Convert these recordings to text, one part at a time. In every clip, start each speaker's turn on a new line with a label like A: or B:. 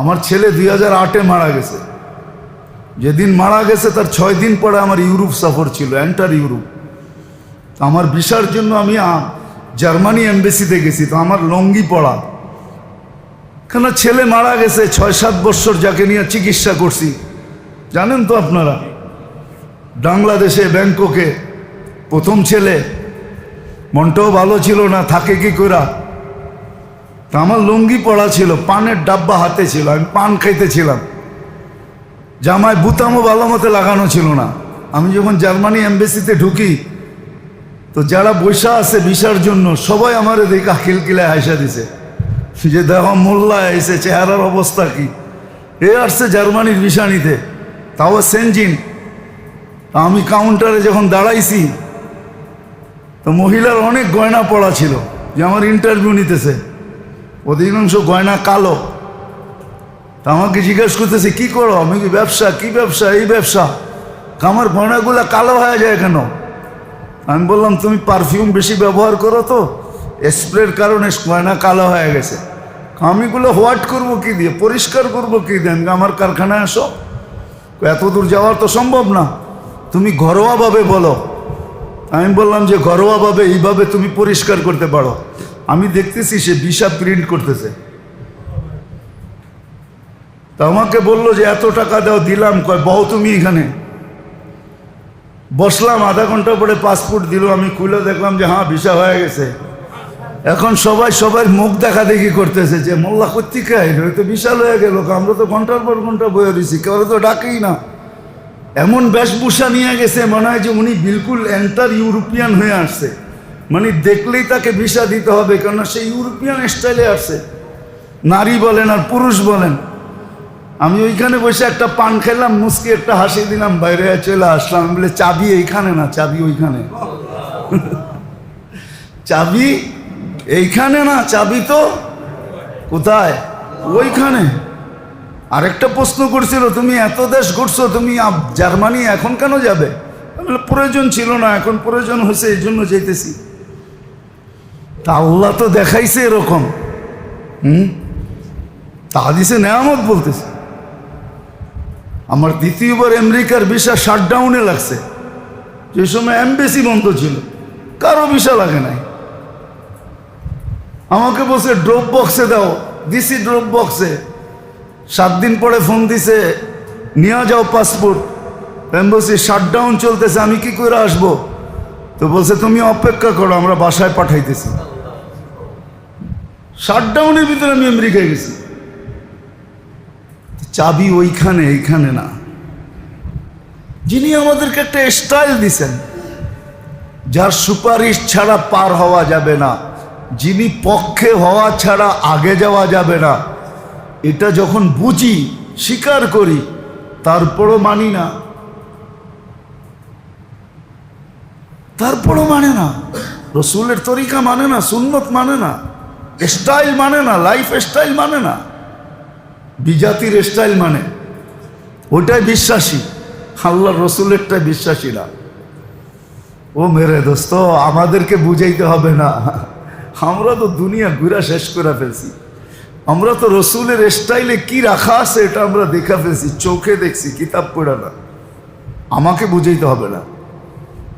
A: আমার ছেলে দুই হাজার আটে মারা গেছে। যেদিন মারা গেছে, তার ছয় দিন পরে আমার ইউরোপ সফর ছিল এন্টার ইউরোপ তো আমার ভিসার জন্য আমি জার্মানি এম্বাসিতে গেছি, তো আমার লঙ্গি পড়া। কেন ছেলে মারা গেছে, ছয় সাত বছর যাকে নিয়ে চিকিৎসা করছি। জানেন তো আপনারা, বাংলাদেশে ব্যাংককে প্রথম ছেলে, মনটাও ভালো ছিল না, থাকে কি করা তা আমার লুঙ্গি পড়া ছিল, পানের ডাব্বা হাতে ছিল, আমি পান খাইতেছিলাম জামায় বুতামও ভালো মতো লাগানো ছিল না। আমি যখন জার্মানি এম্বাসিতে ঢুকি, তো যারা বৈশা আছে ভিসার জন্য, সবাই আমার দেখা খিলকিলায় হাসা দিছে। যে দেখো মোল্লা এসে চেহারার অবস্থা কি। এ আসছে জার্মানির ভিসা নিতে, তাও সেনজিন। আমি কাউন্টারে যখন দাঁড়াইছি, তো মহিলার অনেক গয়না পড়া ছিল, যে আমার ইন্টারভিউ নিতেছে। অধিকাংশ গয়না কালো। তা আমাকে জিজ্ঞেস করতেছে, কি করো? আমি কি ব্যবসা? কি ব্যবসা? এই ব্যবসা? আমার গয়নাগুলো কালো হয়ে যায় কেন? আমি বললাম, তুমি পারফিউম বেশি ব্যবহার করো তো স্প্রের কারণে গয়না কালো হয়ে গেছে। আমিগুলো হোয়াট করব কি দিয়ে? পরিষ্কার করব কি দিয়ে? আমি আমার কারখানায় আসো। এত দূর যাওয়ার তো সম্ভব না। তুমি ঘরোয়াভাবে বলো। আমি বললাম যে, ঘরোয়াভাবে এইভাবে তুমি পরিষ্কার করতে পারো। আমি দেখতেছি সে ভিসা প্রিন্ট করতেছে। তা আমাকে বলল যে, এত টাকা দাও, দিলাম। কয়, বহ তুমি এখানে। বসলাম, আধা ঘণ্টা পরে পাসপোর্ট দিল, আমি খুলে দেখলাম যে হ্যাঁ ভিসা হয়ে গেছে। এখন সবাই, সবার মুখ দেখা দেখি করতেছে যে, মোল্লা কর্তিকে আইলো? এ তো বিশাল হয়ে গেল। আমরা তো ঘণ্টার পর ঘণ্টা বয়ে রয়েছি কেউ তো ডাকেই না। এমন বেশভূষা নিয়ে গেছে, মনে হয় যে উনি বিলকুল এন্টার ইউরোপিয়ান হয়ে আসছে। মানে দেখলেই তাকে ভিসা দিতে হবে, কেননা সে ইউরোপিয়ান স্টাইলে আসছে। নারী বলেন আর পুরুষ বলেন। আমি ওইখানে বসে একটা পান খেলাম, মুসকি একটা হাসি দিলাম, বাইরে চলে আসলাম। বলে, চাবি এইখানে না, চাবি ওইখানে। চাবি এইখানে না, চাবি তো কোথায়? ওইখানে। আরেকটা প্রশ্ন করছিল, তুমি এত দেশ ঘুরছো, তুমি জার্মানি এখন কেন যাবে? প্রয়োজন ছিল না, এখন প্রয়োজন হয়েছে, এই জন্য যেতেছি তা আল্লাহ তো দেখাইছে এরকম। হুম? তা দিছে নেয়ামত বলতেছে। আমার দ্বিতীয়বার আমেরিকার ভিসা শাটডাউনে লাগছে। যে সময় এমবেসি বন্ধ ছিল। কারও ভিসা লাগে নাই। আমাকে বলছে ড্রপ বক্সে দাও। দিছি ড্রপ বক্সে সাত দিন পরে ফোন দিছে, নিয়ে যাও পাসপোর্ট এম্বাসি শাটডাউন চলতেছে, আমি কি করে আসব? তো বলছে, তুমি অপেক্ষা করো, আমরা বাসায় পাঠাইতেছি। শাটডাউনের ভিতরে আমি আমেরিকায় গেছি। চাবি ওইখানে, এইখানে না। যিনি আমাদেরকে একটা স্টাইল দিছেন, যার সুপারিশ ছাড়া পার হওয়া যাবে না, যিনি পক্ষে হওয়া ছাড়া আগে যাওয়া যাবে না, এটা যখন বুঝি, স্বীকার করি, তারপরও মানি না। তারপরও মানে না। রসুলের তরিকা মানে না, সুন্নত মানে না। স্টাইল মানে না লাইফ স্টাইল মানে না। বিজাতির স্টাইল মানে। ওটাই বিশ্বাসী। আল্লাহ রসুলেরটাই বিশ্বাসী না ও মেরে দোস্ত, আমাদেরকে বুঝাইতে হবে না। আমরা তো দুনিয়া ঘুরা শেষ করে ফেলছি। আমরা তো রসুলের স্টাইলে কি রাখা আছে এটা আমরা দেখা ফেলছি, চোখে দেখছি, কিতাব পড়ে না। আমাকে বুঝাইতে হবে না।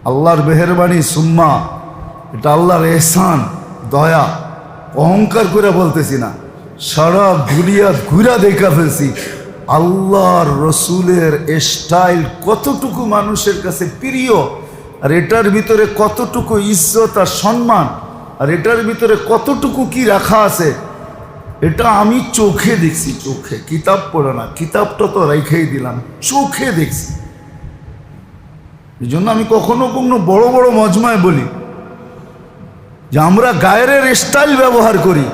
A: আল্লাহর মেহরবানি, সুম্মা। এটা আল্লাহর এহসান, দয়া। অহংকার করে বলতেছি না। সারা দুনিয়া ঘুরা দেখা ফেলছি। আল্লাহর রসুলের স্টাইল কতটুকু মানুষের কাছে প্রিয়, আর এটার ভিতরে কতটুকু ইজ্জত আর সম্মান, আর এটার ভিতরে কতটুকু কি রাখা আছে, এটা আমি চোখে দেখছি, চোখে। কিতাব পড়ে না, কিতাবটা তো রেখেই দিলাম, চোখে দেখছি। এই জন্য আমি কখনো কখনো বড় বড় মজমায় বলি যে আমরা গায়ের স্টাইল ব্যবহার করি,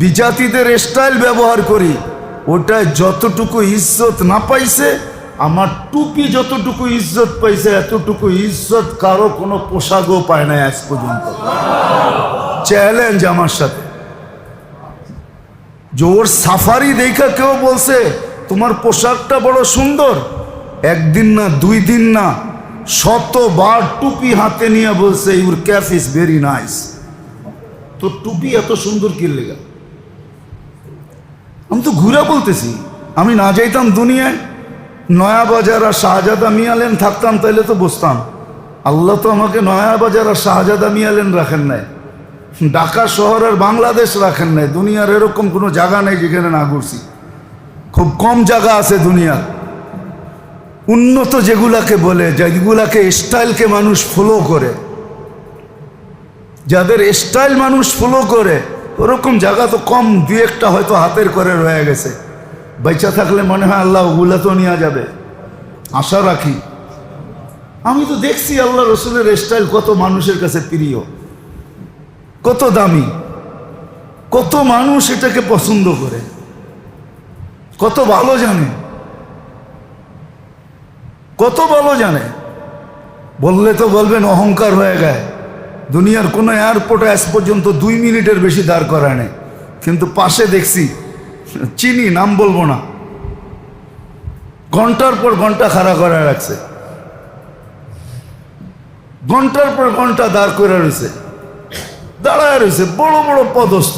A: বিজাতিদের স্টাইল ব্যবহার করি, ওটায় যতটুকু ইজ্জত না পাইছে, আমার টুপি যতটুকু ইজ্জত পাইছে, এতটুকু ইজ্জত কারও কোনো পোশাকও পায় না আজ পর্যন্ত। চ্যালেঞ্জ আমার সাথে। যে ওর সাফারি দেখা কেউ বলছে, তোমার পোশাকটা বড় সুন্দর, একদিন না, দুই দিন না শতবার টুপি হাতে নিয়ে বলছে your cap is very nice তো টুপি এত সুন্দর কি লেগা? আমি তো ঘুরে বলতেছি, আমি না যাইতাম দুনিয়ায় নয়া বাজার আর শাহজাদা মিয়ালেন থাকতাম তাইলে তো বসতাম। আল্লাহ তো আমাকে নয়া বাজার আর শাহজাদা মিয়ালেন রাখেন নাই, ঢাকা শহর আর বাংলাদেশ রাখেন নাই, দুনিয়ার এরকম কোনো জায়গা নেই যেখানে না ঘুরছি। খুব কম জায়গা আছে দুনিয়ার। উন্নত যেগুলাকে বলে, যেগুলাকে স্টাইলকে মানুষ ফলো করে। যাদের স্টাইল মানুষ ফলো করে, ওরকম জায়গা তো কম দু একটা হয়তো হাতের করে রয়ে গেছে। বেচা থাকলে মনে হয় আল্লাহ ওগুলা তো নেওয়া যাবে। আশা রাখি। আমি তো দেখছি আল্লাহ রসুলের স্টাইল কত মানুষের কাছে প্রিয়। কত দামি। কত মানুষ এটাকে পছন্দ করে। কত ভালো জানে। কত ভালো জানে। বললে তো বলবেন অহংকার হয়ে গেছে দুনিয়ার কোনো এয়ারপোর্টে আজ পর্যন্ত দুই মিনিটের বেশি দাঁড় করায় নেই কিন্তু পাশে দেখছি, চিনি নাম বলব না। ঘণ্টার পর ঘণ্টা খাড়া করে রাখছে। ঘণ্টার পর ঘণ্টা দাঁড় করে রয়েছে। দাঁড়ায় রয়েছে, বড় বড় পদস্থ।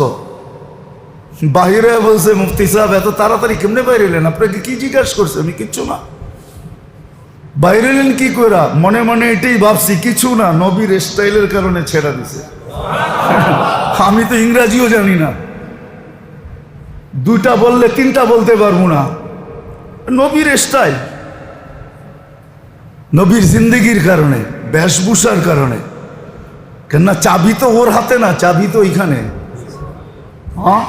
A: বাহিরে বলছে, মুফতি সাহেব, এত তাড়াতাড়ি কেমনে বাইরে এলেন? আপনাকে কি জিজ্ঞাসা করছে? আমি কিচ্ছু না। বাইরে এলেন কি কইরা? মনে মনে এটাই ভাবছি, কিছু না, নবীর স্টাইলের কারণে ছেড়া দিছে। আমি তো ইংরাজিও জানি না। দুইটা বললে তিনটা বলতে পারব না। নবীর স্টাইল নবীর জিন্দগির কারণে, বেশভূষার কারণে। কেননা চাবি তো ওর হাতে না, চাবি তো ওইখানে হ্যাঁ?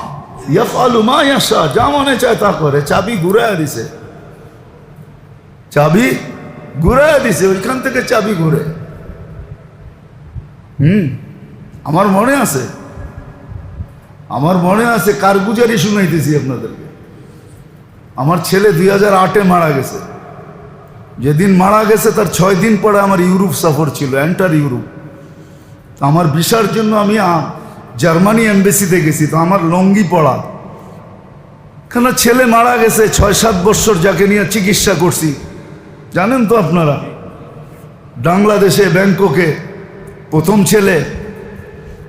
A: মা যা মনে চায় তা করে। চাবি ঘুরাইয়া দিছে। চাবি ঘুরাইয়া দিছে, ওইখান থেকে চাবি ঘুরে। হুম? আমার মনে আছে। আমার মনে আছে, কারগুজারি শুনাইতেছি আপনাদেরকে। আমার ছেলে দুই হাজার আটে মারা গেছে। যেদিন মারা গেছে, তার ছয় দিন পরে আমার ইউরোপ সফর ছিল এন্টার ইউরোপ আমার ভিসার জন্য আমি জার্মানি এম্বাসিতে গেছি, তো আমার লঙ্গি পড়া। কেন ছেলে মারা গেছে, ছয় সাত বছর যাকে নিয়ে চিকিৎসা করছি জানেন তো আপনারা, বাংলাদেশে ব্যাংককে প্রথম ছেলে,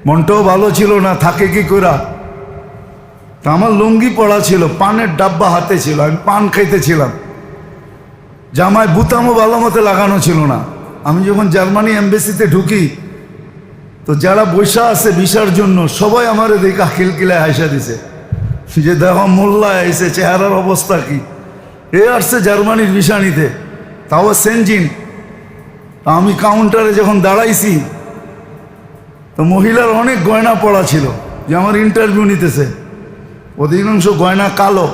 A: মনটাও ভালো ছিল না, থাকে কি করা তা আমার লুঙ্গি পড়া ছিল, পানের ডাব্বা হাতে ছিল, আমি পান খাইতেছিলাম। জামায় বুতামও ভালো মতো লাগানো ছিল না। আমি যখন জার্মানি এম্বাসিতে ঢুকি, তো যারা বৈশা আছে ভিসার জন্য, সবাই আমার দেখে খিলকিলায় হাসা দিছে। যে দেখো মোল্লা এসে চেহারার অবস্থা কি? এ আসছে জার্মানির ভিসা তাও সেনজিন। আমি কাউন্টারে যখন দাঁড়াইছি, তো মহিলার অনেক গয়না পড়া ছিল যে আমার ইন্টারভিউ নিতেছে। অধিকাংশ গয়না কালো।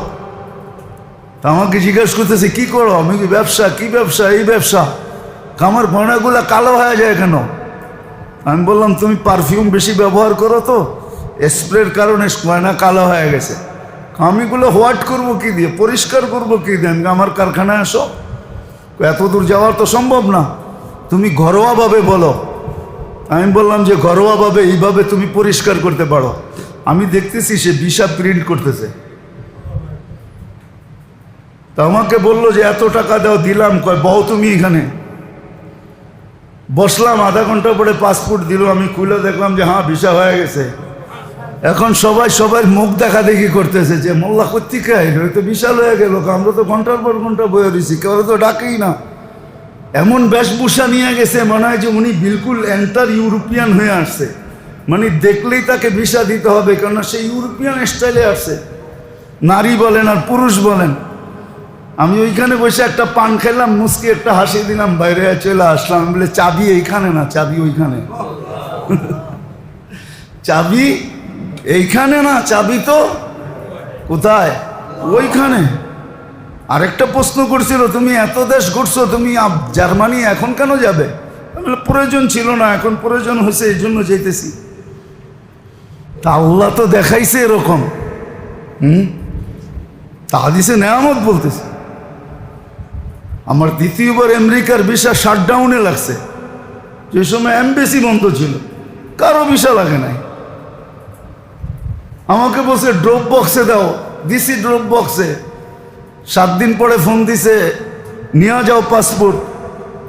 A: তা আমাকে জিজ্ঞেস করতেছে, কি করো? আমি কি ব্যবসা? কি ব্যবসা? এই ব্যবসা? আমার গয়নাগুলো কালো হয়ে যায় কেন? আমি বললাম, তুমি পারফিউম বেশি ব্যবহার করো তো স্প্রের কারণে গয়না কালো হয়ে গেছে। আমিগুলো হোয়াট করব কি দিয়ে? পরিষ্কার করব কি দিয়ে? আমি আমার কারখানায় আসো? এত দূর যাওয়ার তো সম্ভব না। তুমি ঘরোয়াভাবে বলো। আমি বললাম যে ঘরোয়াভাবে এইভাবে তুমি পরিষ্কার করতে পারো। আমি দেখতেছি সে বিশা প্রিন্ট করতেছে। তা আমাকে বলল যে, এত টাকা দাও, দিলাম। কয় বহ তুমি এখানে। বসলাম, আধা ঘণ্টা পরে পাসপোর্ট দিল, আমি খুলে দেখলাম যে হ্যাঁ ভিসা হয়ে গেছে। এখন সবাই সবাই মুখ দেখা দেখি করতেছে যে, মোল্লা কর্তিকে আইলো? এ তো বিশাল হয়ে গেল আমরা তো ঘণ্টার পর ঘণ্টা বয়ে রয়েছি কেউ তো ডাকেই না। এমন বেশভূষা নিয়ে গেছে, মনে হয় যে উনি বিলকুল এন্টার ইউরোপিয়ান হয়ে আসছে। মানে দেখলেই তাকে ভিসা দিতে হবে, কেননা সে ইউরোপিয়ান স্টাইলে আসছে। নারী বলেন আর পুরুষ বলেন। আমি ওইখানে বসে একটা পান খেলাম, মুসকি একটা হাসি দিলাম, বাইরে চলে আসলাম। বলে চাবি এইখানে না, চাবি ওইখানে। চাবি এইখানে না চাবি তো? কোথায়? ওইখানে। আরেকটা প্রশ্ন করছিল, তুমি এত দেশ ঘুরছো, তুমি জার্মানি এখন কেন যাবে? প্রয়োজন ছিল না, এখন প্রয়োজন হয়েছে, এই জন্য যেতেছি তা আল্লাহ তো দেখাইছে এরকম। হুম? তা হাদিসে নেয়ামত বলতেছে। আমার দ্বিতীয়বার আমেরিকার ভিসা শাটডাউনে লাগছে। যে সময় এমবেসি বন্ধ ছিল, কারও ভিসা লাগে নাই। আমাকে বলছে ড্রপ বক্সে দাও। দিছি ড্রপ বক্সে সাত দিন পরে ফোন দিছে, নিয়ে যাও পাসপোর্ট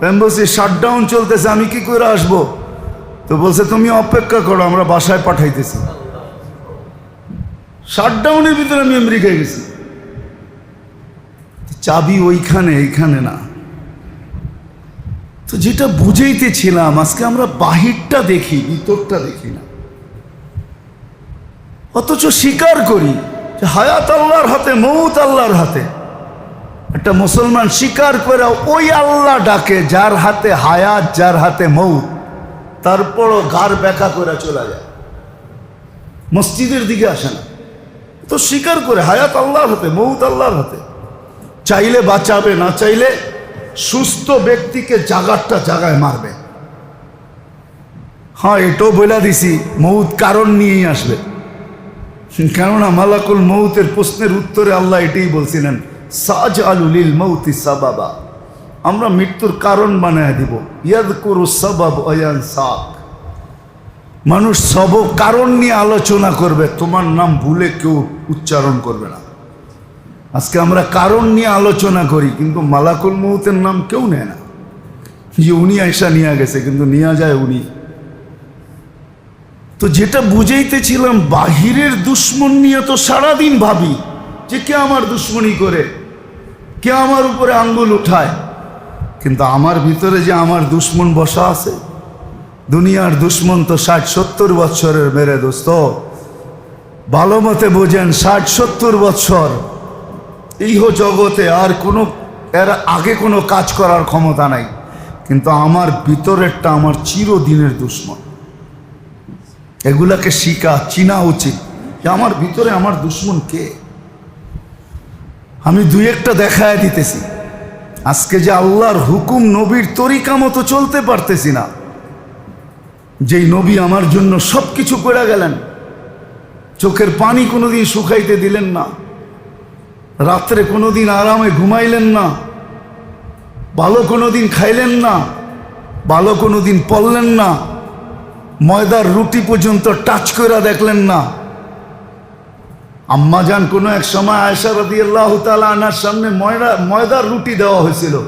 A: আমি বলছি শাটডাউন চলতেছে, আমি কি করে আসব? তো বলছে, তুমি অপেক্ষা করো, আমরা বাসায় পাঠাইতেছি। শাটডাউনের ভিতরে আমি আমেরিকায় গেছি। চাবি ওইখানে, এইখানে না। তো যেটা বুঝেইতেছিলাম, আজকে আমরা বাহিরটা দেখি, ভিতরটা দেখি না। অথচ স্বীকার করি যে হায়াত আল্লাহর হাতে, মৌত আল্লাহর হাতে। একটা মুসলমান স্বীকার করে ওই আল্লাহ ডাকে যার হাতে হায়াত, যার হাতে মৌত। তারপরও গার ব্যাকা করে চলে যায়। মসজিদের দিকে আসে না। তো স্বীকার করে হায়াত আল্লাহর হাতে, মৌত আল্লাহর হাতে। চাইলে বাঁচাবে, না চাইলে সুস্থ ব্যক্তিকে জাগারটা জাগায় মারবে। হ্যাঁ এটাও বলে দিছি, মৌত কারণ নিয়েই আসবে। কেননা মালাকুল মৌতের প্রশ্নের উত্তরে আল্লাহ এটাই বলছিলেন সাজ আলুলিল মৌতি সাবাবা। আমরা মৃত্যুর কারণ বানায় দিব। ইয়াদ করু সবাব অয়ান সাক মানুষ সব কারণ নিয়ে আলোচনা করবে, তোমার নাম ভুলে কেউ উচ্চারণ করবে না। আজকে আমরা কারণ নিয়ে আলোচনা করি, কিন্তু মালাকুল মৌতের নাম কেউ নেয় না। যে উনি আয়সা নিয়ে গেছে, কিন্তু নিয়ে যায় উনি। তো যেটা বুঝাইতেছিলাম, বাহিরের দুশ্মন নিয়ে তো সারাদিন ভাবি যে কে আমার দুশ্মনী করে, কে আমার উপরে আঙ্গুল উঠায়। কিন্তু আমার ভিতরে যে আমার দুশ্মন বসা আছে, দুনিয়ার দুশ্মন তো ষাট সত্তর বৎসরের মেরে দোস্ত। ভালো মতে বোঝেন, ষাট সত্তর বৎসর ইহ জগতে আর কোনো, এর আগে কোনো কাজ করার ক্ষমতা নাই। কিন্তু আমার ভিতরেরটা আমার চিরদিনের দুশ্মন। এগুলাকে শিখা চিনা উচিত। আমার ভিতরে আমার দুশ্মন কে? আমি দুই একটা দেখায় দিতেছি। আজকে যে আল্লাহর হুকুম নবীর তরিকা মতো চলতে পারতেছি না। যেই নবী আমার জন্য সব কিছু করে গেলেন। চোখের পানি কোনোদিন শুকাইতে দিলেন না। রাত্রে কোনোদিন আরামে ঘুমাইলেন না। ভালো কোনোদিন খাইলেন না। ভালো কোনোদিন পড়লেন না। ময়দার রুটি পর্যন্ত টাচ করে দেখলেন না। আম্মাজান কোনো এক সময় আয়সা রদি আল্লাহ তালা আনার সামনে ময়দা ময়দার রুটি দেওয়া হয়েছিল।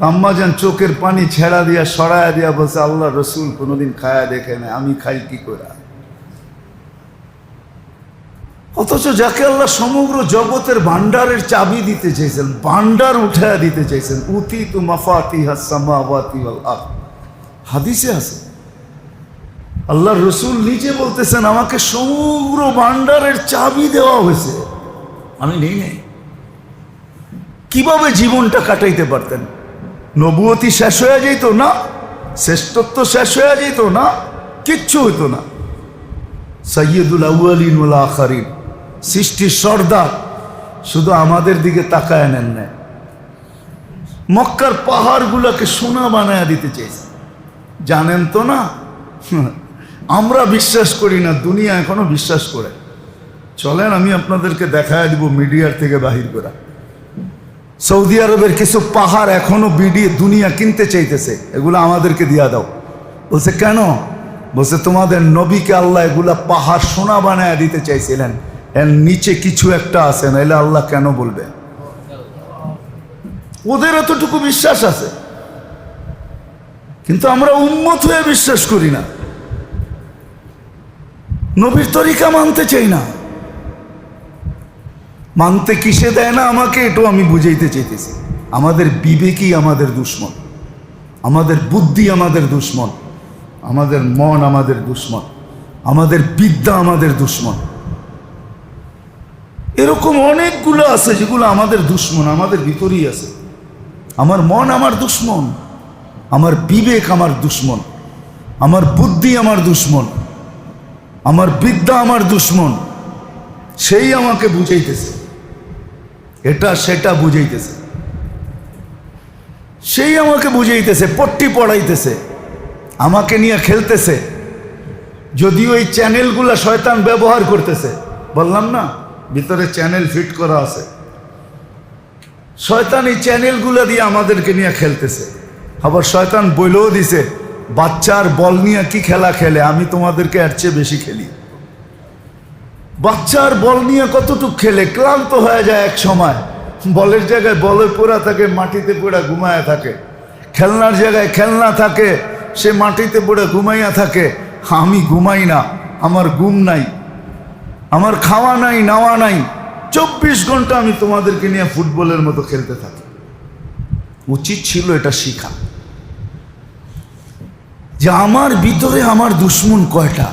A: আম্মা যান চোখের পানি ছেড়া দিয়া, সরায়া দিয়া বলছে, আল্লাহ রসুল কোনোদিন খায়া দেখে না আমি খাই কি করে অথচ যাকে আল্লাহ সমগ্র জগতের ভান্ডারের চাবি দিতে চাইছেন ভান্ডার উঠায়া দিতে চাইছেন উতি তু মাফাতি হাসামাওয়াতি। হাদিসে আছে। আল্লাহ রসুল নিজে বলতেছেন, আমাকে সমগ্র ভান্ডারের চাবি দেওয়া হয়েছে। আমি নেই নেই। কীভাবে জীবনটা কাটাইতে পারতেন? নবুয়তি শেষ হয়ে যেত না? শ্রেষ্ঠত্ব শেষ হয়ে যেত না? কিচ্ছু হতো না। সৈয়দুল আউ্বালিন ওল আখারিন। সৃষ্টির সর্দার শুধু আমাদের দিকে তাকায় নেন নেয় মক্কার পাহাড়গুলোকে সোনা বানায় দিতে চেয়েছে জানেন তো না? আমরা বিশ্বাস করি না, দুনিয়া এখনও বিশ্বাস করে। চলেন, আমি আপনাদেরকে দেখায় দিব মিডিয়ার থেকে বাহির করা। সৌদি আরবের কিছু পাহাড় এখনও বিডি দুনিয়া কিনতে চাইতেছে, এগুলো আমাদেরকে দিয়া দাও। বলছে, কেন? বলছে, তোমাদের নবীকে আল্লাহ এগুলা পাহাড় সোনা বানায় দিতে চাইছিলেন। এর নিচে কিছু একটা আছে না এলে আল্লাহ কেন বলবে? ওদের এতটুকু বিশ্বাস আছে। কিন্তু আমরা উন্মত হয়ে বিশ্বাস করি না। নবীর তরিকা মানতে চাই না। মানতে কিসে দেয় না আমাকে এটাও আমি বুঝাইতে চাইতেছি। আমাদের বিবেকই আমাদের দুশ্মন। আমাদের বুদ্ধি আমাদের দুশ্মন। আমাদের মন আমাদের দুশ্মন। আমাদের বিদ্যা আমাদের দুশ্মন। এরকম অনেকগুলো আছে যেগুলো আমাদের দুশ্মন, আমাদের ভিতরেই আছে। আমার মন আমার দুশ্মন। আমার বিবেক আমার দুশ্মন। আমার বুদ্ধি আমার দুশ্মন। আমার বিদ্যা আমার দুশ্মন, সেই আমাকে বুঝাইতেছে। এটা সেটা বুঝাইতেছে। সেই আমাকে বুঝাইতেছে, পট্টি পড়াইতেছে, আমাকে নিয়ে খেলতেছে। যদিও এই চ্যানেলগুলো শয়তান ব্যবহার করতেছে। বললাম না, ভিতরে চ্যানেল ফিট করা আছে। শয়তান এই চ্যানেলগুলো দিয়ে আমাদেরকে নিয়ে খেলতেছে। আবার শয়তান বইলেও দিছে বাচ্চার বল নিয়ে কি খেলা খেলে? আমি তোমাদেরকে এর চেয়ে বেশি খেলি। বাচ্চার বল নিয়ে কতটুক খেলে? ক্লান্ত হয়ে যায় এক সময়। বলের জায়গায় বলে পোড়া থাকে, মাটিতে পড়ে ঘুমায় থাকে। খেলনার জায়গায় খেলনা থাকে, সে মাটিতে পড়ে ঘুমাইয়া থাকে। আমি ঘুমাই না, আমার ঘুম নাই। আমার খাওয়া নাই, নাওয়া নাই। চব্বিশ ঘণ্টা আমি তোমাদেরকে নিয়ে ফুটবলের মতো খেলতে থাকি। উচিত ছিল এটা শিখা। যে আমার ভিতরে আমার দুশ্মন কয়টা?